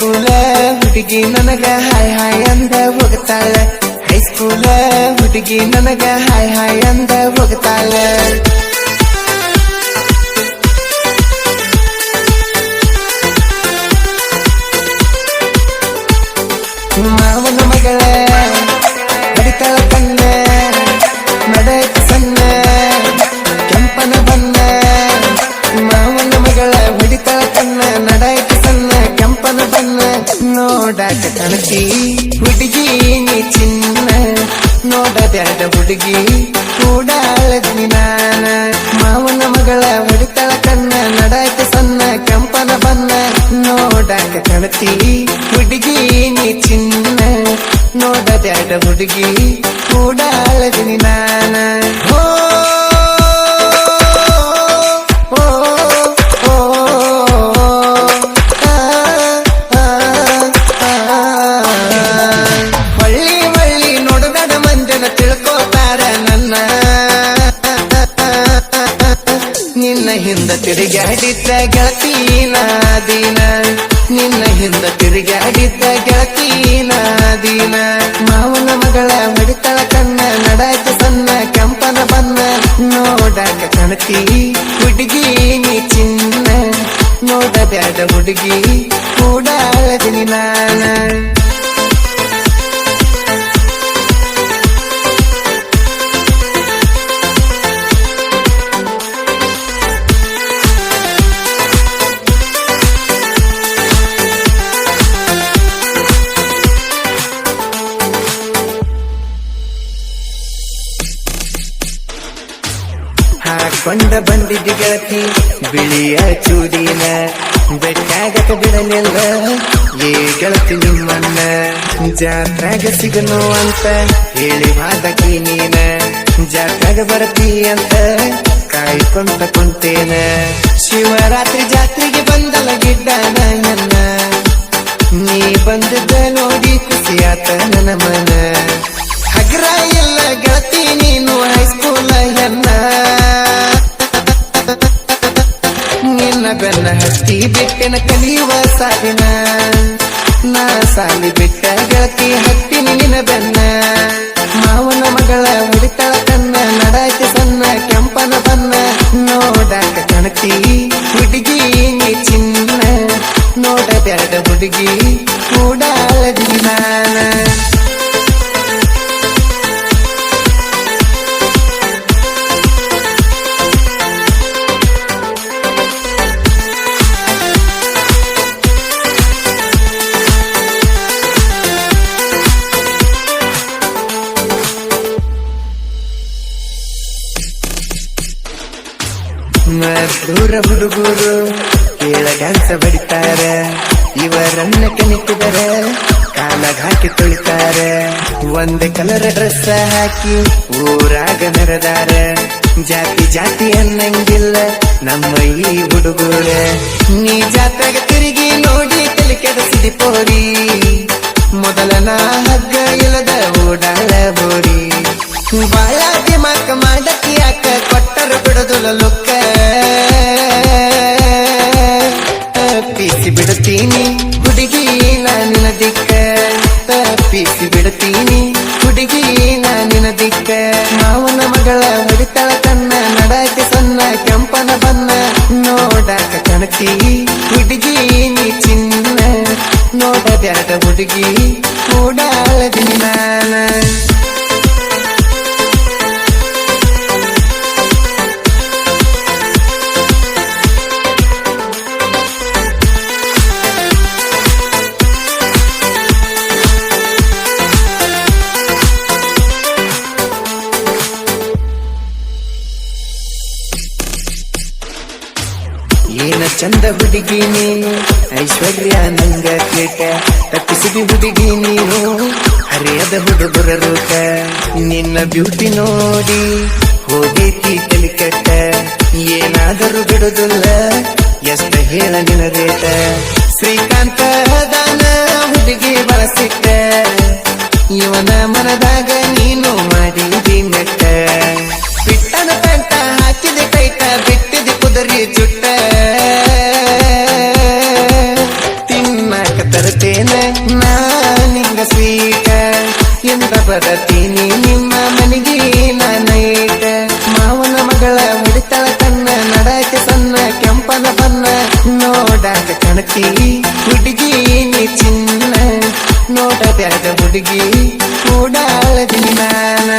ಸ್ಕೂಲ ಹುಡುಗಿ ನನಗ hi hi ಅಂದ ಹೋಗ್ತಾಳ. ಹೈಸ್ಕೂಲ ಹುಡುಗಿ ನನಗ ಹಾಯ್ ಹಾಯ್ ಅಂದ ಹೋಗ್ತಾಳ. ನೋಡಾಕ ಕಣತಿ ಹುಡುಗಿ ನೀ ಚಿನ್ನ ನೋಡದ್ಯಾಡ ಹುಡುಗಿ ಕೂಡಾಳದಿನಿ ನಾನ. ಮಾವನ ಮಗಳ ಹೊಡಿತಾಳ ಕಣ್ಣ ನಡಕ ಸಣ್ಣ, ಕೆಂಪನ ಬಣ್ಣ. ನೋಡಾಕ ಕಣತಿ ಹುಡುಗಿ ನೀ ಚಿನ್ನ ನೋಡದ್ಯಾಡ ಹುಡುಗಿ ಕೂಡಾಳದಿನಿ ನಾನ. ತಿರುಗಾಡಿದ್ದ ಗೆಳತೀನ ದಿನ. ನಿನ್ನ ಹಿಂದ ತಿರುಗಾಡಿದ್ದ ಗೆಳತೀನ ದಿನ. ಮಾವನ ಮಗಳ ಮಡಿತಳ ಕಣ್ಣ ನಡಾಕ ಸಣ್ಣ ಕೆಂಪನ ಬಣ್ಣ. ನೋಡಕ ಕಣತಿ ಹುಡುಗಿ ನೀ ಚಿನ್ನ. ನೋಡಬ್ಯಾಡ ಹುಡುಗಿ ಕೂಡ ನಾನ. ಹಾಕೊಂಡ ಬಂದಿದ್ದ ಗೆಳತಿ ಬಿಳಿಯ ಚೂಡಿನ, ಬೆಟ್ಟಾಗಕ ಬಿಡಲಿಲ್ಲ. ಏ ಗೆಳತಿ ನಿಮ್ಮನ್ನ, ಜಾತ್ರಾಗ ಸಿಗನು ಅಂತ ಹೇಳಿ ಮಾದಕಿ ನೀನ. ಜಾತ್ರಾಗ ಬರತಿ ಅಂತ ಕಾಯ್ಕೊಂತ ಕುಂತೇನ. ಶಿವರಾತ್ರಿ ಜಾತ್ರೆಗೆ ಬಂದಲ ಗಿಡ್ಡ ನನ್ನ ನೀ ಬಂದದ ಬೆನ್ನ ಹತ್ತಿ ಬಿಟ್ಟಿನ ಕಲಿಯುವ ಸಾಲಿನ. ನಾ ಸಾಲಿ ಬಿಟ್ಟ ಗೆಳತಿ ಹತ್ತಿ ನಿನ್ನ ಬೆನ್ನ. ಮಾವನ ಮಗಳ ಉಡಿತಳ ಕನ್ನ ನಡಾಯ್ತಿ ಸನ್ನ ಕೆಂಪನ ಬನ್ನ ನೋಡಾಕ ಕಣತಿ ಹುಡುಗಿ ಚಿನ್ನ. ನೋಡ ಬ್ಯಾಡ ಹುಡುಗಿ ದೂರ ಹುಡುಗರು, ಕೇಳ ಡ್ಯಾನ್ಸ ಬಡಿತಾರೆ. ಇವರನ್ನ ಕೆನಿಕಿದರೆ ಕಾಲಾಗ ಹಾಕಿ ತುಳಿತಾರೆ. ಒಂದೇ ಕಲರ್ ಡ್ರೆಸ್ ಹಾಕಿ ಊರಾಗ ಮೆರದಾರ ಜಾತಿ ಜಾತಿ ಅನ್ನಂಗಿಲ್ಲ ನಮ್ಮ ಈ ಹುಡುಗರೆ. ನೀ ಜಾತ್ರೆಗ ತಿರುಗಿ ನೋಡಿ ತಲೆ ಕೆಡಿಸಿದಿ ಪೋರಿ. ಮೊದಲನ ಹಗ್ಗ ಇಲ್ಲದ ಓಡಾಳ ಬೋರಿ ದಿಕ್ಕ ಪೀಸಿ ಬಿಡ್ತೀನಿ ಹುಡುಗಿ ನಾನಿನ ದಿಕ್ಕ ಮಾವನ ಮಗಳ ಮುಡಿತಳ ತನ್ನ ನಡಕ್ಕೆ ಸಣ್ಣ, ಕೆಂಪನ ಬನ್ನ ನೋಡಾಕ ಕಣತಿ ಹುಡುಗಿ, ನೀ ಚಿನ್ನ ನೋಡದ್ಯಾದ ಹುಡುಗಿ ನಾನು ನಾನ ಚಂದ ಹುಡುಗಿ ನೀನು ಐಶ್ವರ್ಯ ನಂಗ ಕೇಟ ತಪ್ಪಿಸಿದಿ ಹುಡುಗಿ ನೀನು ಹರಿಯದ ಹುಡುಗರ ರೂಪ. ನಿನ್ನ ಬ್ಯೂಟಿ ನೋಡಿ ಹೋಗೇತಿ ಕಲಿಕಟ್ಟ. ಕೆಟ್ಟ ಏನಾದರೂ ಬಿಡುದಿಲ್ಲ. ಎಷ್ಟ ಹೇಳ ನಿನ ರೇಟ. ಶ್ರೀಕಾಂತ ದಾನ ಹುಡುಗಿ ಬಳಸಿಟ್ಟ ಇವನ ಮನದ നടുകി കൂടാളതി മാന